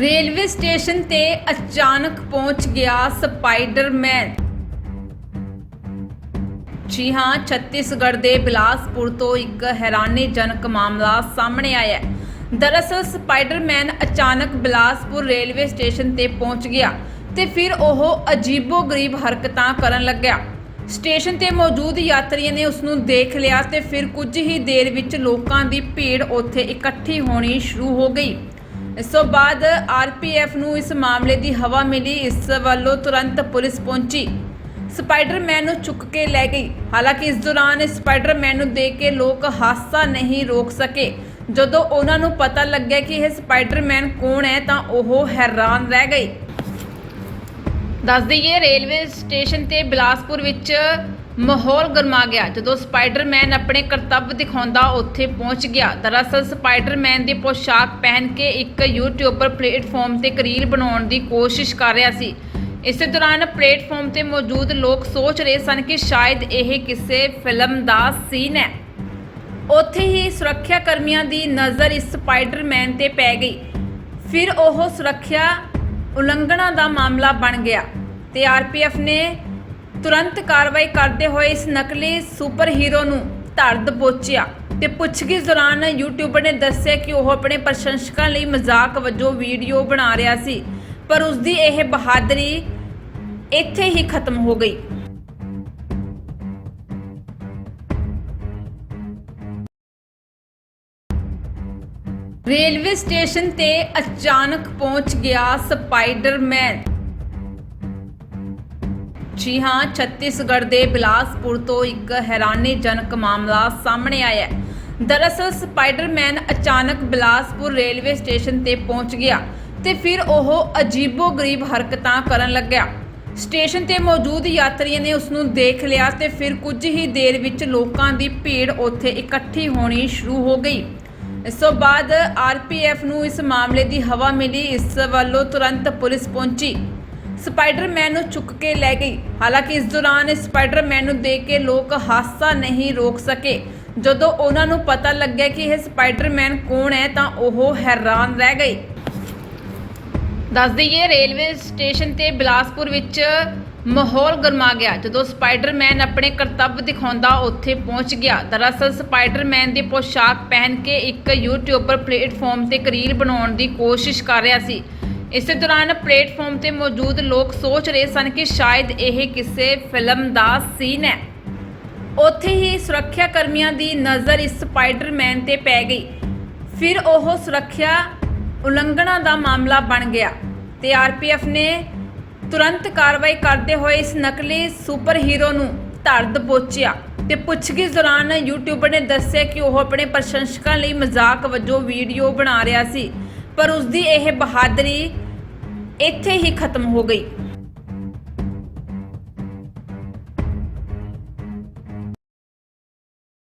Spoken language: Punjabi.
ਰੇਲਵੇ ਸਟੇਸ਼ਨ ਤੇ ਅਚਾਨਕ ਪਹੁੰਚ ਗਿਆ ਸਪਾਈਡਰਮੈਨ। ਜੀ ਹਾਂ, ਛੱਤੀਸਗੜ੍ਹ ਦੇ ਬਿਲਾਸਪੁਰ ਤੋਂ ਇੱਕ ਹੈਰਾਨੀਜਨਕ ਮਾਮਲਾ ਸਾਹਮਣੇ ਆਇਆ ਹੈ। ਦਰਅਸਲ, ਸਪਾਈਡਰਮੈਨ ਅਚਾਨਕ ਬਿਲਾਸਪੁਰ ਰੇਲਵੇ ਸਟੇਸ਼ਨ ਤੇ ਪਹੁੰਚ ਗਿਆ ਤੇ ਫਿਰ ਉਹ ਅਜੀਬੋ-ਗਰੀਬ ਹਰਕਤਾਂ ਕਰਨ ਲੱਗਿਆ। ਸਟੇਸ਼ਨ ਤੇ ਮੌਜੂਦ ਯਾਤਰੀਆਂ ਨੇ ਉਸ ਨੂੰ ਦੇਖ ਲਿਆ ਤੇ ਫਿਰ ਕੁਝ ਹੀ ਦੇਰ ਵਿੱਚ ਲੋਕਾਂ ਦੀ ਭੀੜ ਉੱਥੇ ਇਕੱਠੀ ਹੋਣੀ ਸ਼ੁਰੂ ਹੋ ਗਈ। ਇਸ ਤੋਂ ਬਾਅਦ ਆਰਪੀਐਫ ਨੂੰ ਇਸ ਮਾਮਲੇ ਦੀ ਹਵਾ ਮਿਲੀ, ਇਸ ਵੱਲੋਂ ਤੁਰੰਤ ਪੁਲਿਸ ਪਹੁੰਚੀ। ਸਪਾਈਡਰਮੈਨ ਨੂੰ ਚੁੱਕ ਕੇ ਲੈ ਗਈ। ਹਾਲਾਂਕਿ ਇਸ ਦੌਰਾਨ ਸਪਾਈਡਰਮੈਨ ਨੂੰ ਦੇਖ ਕੇ ਲੋਕ ਹਾਸਾ ਨਹੀਂ ਰੋਕ ਸਕੇ। ਜਦੋਂ ਉਹਨਾਂ ਨੂੰ ਪਤਾ ਲੱਗਿਆ ਕਿ ਇਹ ਸਪਾਈਡਰਮੈਨ ਕੌਣ ਹੈ, ਤਾਂ ਉਹ ਹੈਰਾਨ ਰਹਿ ਗਏ। ਦੱਸ ਦਈਏ, ਰੇਲਵੇ ਸਟੇਸ਼ਨ ਤੇ ਬਿਲਾਸਪੁਰ ਵਿੱਚ ਮਾਹੌਲ ਗਰਮਾ ਗਿਆ। ਜਦੋਂ ਸਪਾਈਡਰਮੈਨ ਆਪਣੇ ਕਰਤੱਵ ਦਿਖਾਉਂਦਾ, ਉੱਥੇ ਪਹੁੰਚ ਗਿਆ। ਦਰਅਸਲ, ਸਪਾਈਡਰਮੈਨ ਦੀ ਪੋਸ਼ਾਕ ਪਹਿਨ ਕੇ ਇੱਕ ਯੂਟਿਊਬਰ ਪਲੇਟਫਾਰਮ ਤੇ ਇੱਕ ਰੀਲ ਬਣਾਉਣ ਦੀ ਕੋਸ਼ਿਸ਼ ਕਰ ਰਿਹਾ ਸੀ। ਇਸੇ ਦੌਰਾਨ ਪਲੇਟਫਾਰਮ ਤੇ ਮੌਜੂਦ ਲੋਕ ਸੋਚ ਰਹੇ ਸਨ ਕਿ ਸ਼ਾਇਦ ਇਹ ਕਿਸੇ ਫਿਲਮ ਦਾ ਸੀਨ ਹੈ। ਉੱਥੇ ਹੀ ਸੁਰੱਖਿਆ ਕਰਮੀਆਂ ਦੀ ਨਜ਼ਰ ਇਸ ਸਪਾਈਡਰਮੈਨ ਤੇ ਪੈ ਗਈ। ਫਿਰ ਉਹ ਸੁਰੱਖਿਆ ਉਲੰਘਣਾ ਦਾ ਮਾਮਲਾ ਬਣ ਗਿਆ ਤੇ ਆਰਪੀਐਫ ਨੇ ਤੁਰੰਤ ਕਾਰਵਾਈ ਕਰਦੇ ਹੋਏ ਇਸ ਨਕਲੀ ਸੁਪਰ ਹੀਰੋ ਨੂੰ ਧਰ ਦਬੋਚਿਆ ਤੇ ਪੁੱਛਗਿੱਛ ਦੌਰਾਨ ਯੂਟਿਊਬਰ ਨੇ ਦੱਸਿਆ ਕਿ ਉਹ ਆਪਣੇ ਪ੍ਰਸ਼ੰਸਕਾਂ ਲਈ ਮਜ਼ਾਕ ਵਜੋਂ ਵੀਡੀਓ ਬਣਾ ਰਿਹਾ ਸੀ, ਪਰ ਉਸ ਦੀ ਇਹ ਬਹਾਦਰੀ ਇੱਥੇ ਹੀ ਖਤਮ ਹੋ ਗਈ। ਰੇਲਵੇ ਸਟੇਸ਼ਨ ਤੇ ਅਚਾਨਕ ਪਹੁੰਚ ਗਿਆ ਸਪਾਈਡਰਮੈਨ। ਜੀ ਹਾਂ, ਛੱਤੀਸਗੜ੍ਹ ਦੇ ਬਿਲਾਸਪੁਰ ਤੋਂ ਇੱਕ ਹੈਰਾਨੀਜਨਕ ਮਾਮਲਾ ਸਾਹਮਣੇ ਆਇਆ ਹੈ। ਦਰਅਸਲ, ਸਪਾਈਡਰਮੈਨ ਅਚਾਨਕ ਬਿਲਾਸਪੁਰ ਰੇਲਵੇ ਸਟੇਸ਼ਨ ਤੇ ਪਹੁੰਚ ਗਿਆ ਤੇ ਫਿਰ ਉਹ ਅਜੀਬੋ-ਗਰੀਬ ਹਰਕਤਾਂ ਕਰਨ ਲੱਗਿਆ। ਸਟੇਸ਼ਨ ਤੇ ਮੌਜੂਦ ਯਾਤਰੀਆਂ ਨੇ ਉਸ ਨੂੰ ਦੇਖ ਲਿਆ ਤੇ ਫਿਰ ਕੁਝ ਹੀ ਦੇਰ ਵਿੱਚ ਲੋਕਾਂ ਦੀ ਭੀੜ ਉੱਥੇ ਇਕੱਠੀ ਹੋਣੀ ਸ਼ੁਰੂ ਹੋ ਗਈ। ਇਸ ਤੋਂ ਬਾਅਦ ਆਰਪੀਐਫ ਨੂੰ ਇਸ ਮਾਮਲੇ ਦੀ ਹਵਾ ਮਿਲੀ, ਇਸ ਵੱਲੋਂ ਤੁਰੰਤ ਪੁਲਿਸ ਪਹੁੰਚੀ। ਸਪਾਈਡਰਮੈਨ ਨੂੰ ਚੁੱਕ ਕੇ ਲੈ ਗਈ। ਹਾਲਾਂਕਿ ਇਸ ਦੌਰਾਨ ਸਪਾਈਡਰਮੈਨ ਨੂੰ ਦੇਖ ਕੇ ਲੋਕ ਹਾਸਾ ਨਹੀਂ ਰੋਕ ਸਕੇ। ਜਦੋਂ ਉਹਨਾਂ ਨੂੰ ਪਤਾ ਲੱਗਿਆ ਕਿ ਇਹ ਸਪਾਈਡਰਮੈਨ ਕੌਣ ਹੈ, ਤਾਂ ਉਹ ਹੈਰਾਨ ਰਹਿ ਗਏ। ਦੱਸ ਦਈਏ, ਰੇਲਵੇ ਸਟੇਸ਼ਨ ਤੇ ਬਿਲਾਸਪੁਰ ਵਿੱਚ ਮਾਹੌਲ ਗਰਮਾ ਗਿਆ। ਜਦੋਂ ਸਪਾਈਡਰਮੈਨ ਆਪਣੇ ਕਰਤੱਵ ਦਿਖਾਉਂਦਾ, ਉੱਥੇ ਪਹੁੰਚ ਗਿਆ। ਦਰਅਸਲ, ਸਪਾਈਡਰਮੈਨ ਦੀ ਪੋਸ਼ਾਕ ਪਹਿਨ ਕੇ ਇੱਕ ਯੂਟਿਊਬਰ ਪਲੇਟਫਾਰਮ ਤੇ ਇੱਕ ਰੀਲ ਬਣਾਉਣ ਦੀ ਕੋਸ਼ਿਸ਼ ਕਰ ਰਿਹਾ ਸੀ। ਇਸੇ ਦੌਰਾਨ ਪਲੇਟਫਾਰਮ ਤੇ ਮੌਜੂਦ ਲੋਕ ਸੋਚ ਰਹੇ ਸਨ ਕਿ ਸ਼ਾਇਦ ਇਹ ਕਿਸੇ ਫਿਲਮ ਦਾ ਸੀਨ ਹੈ। ਉੱਥੇ ਹੀ ਸੁਰੱਖਿਆ ਕਰਮੀਆਂ ਦੀ ਨਜ਼ਰ ਇਸ ਸਪਾਈਡਰਮੈਨ ਤੇ ਪੈ ਗਈ। ਫਿਰ ਉਹ ਸੁਰੱਖਿਆ ਉਲੰਘਣਾ ਦਾ ਮਾਮਲਾ ਬਣ ਗਿਆ। ਤੇ ਆਰਪੀਐਫ ਨੇ ਤੁਰੰਤ ਕਾਰਵਾਈ ਕਰਦੇ ਹੋਏ ਇਸ ਨਕਲੀ ਸੁਪਰ ਹੀਰੋ ਨੂੰ ਧਰ ਦਬੋਚਿਆ ਤੇ ਪੁੱਛਗਿੱਛ ਦੌਰਾਨ ਯੂਟਿਊਬਰ ਨੇ ਦੱਸਿਆ ਕਿ ਉਹ ਆਪਣੇ ਪ੍ਰਸ਼ੰਸਕਾਂ ਲਈ ਮਜ਼ਾਕ ਵਜੋਂ ਵੀਡੀਓ ਬਣਾ ਰਿਹਾ ਸੀ, ਪਰ ਉਸ ਦੀ ਇਹ ਬਹਾਦਰੀ ਇੱਥੇ ਹੀ ਖਤਮ ਹੋ ਗਈ।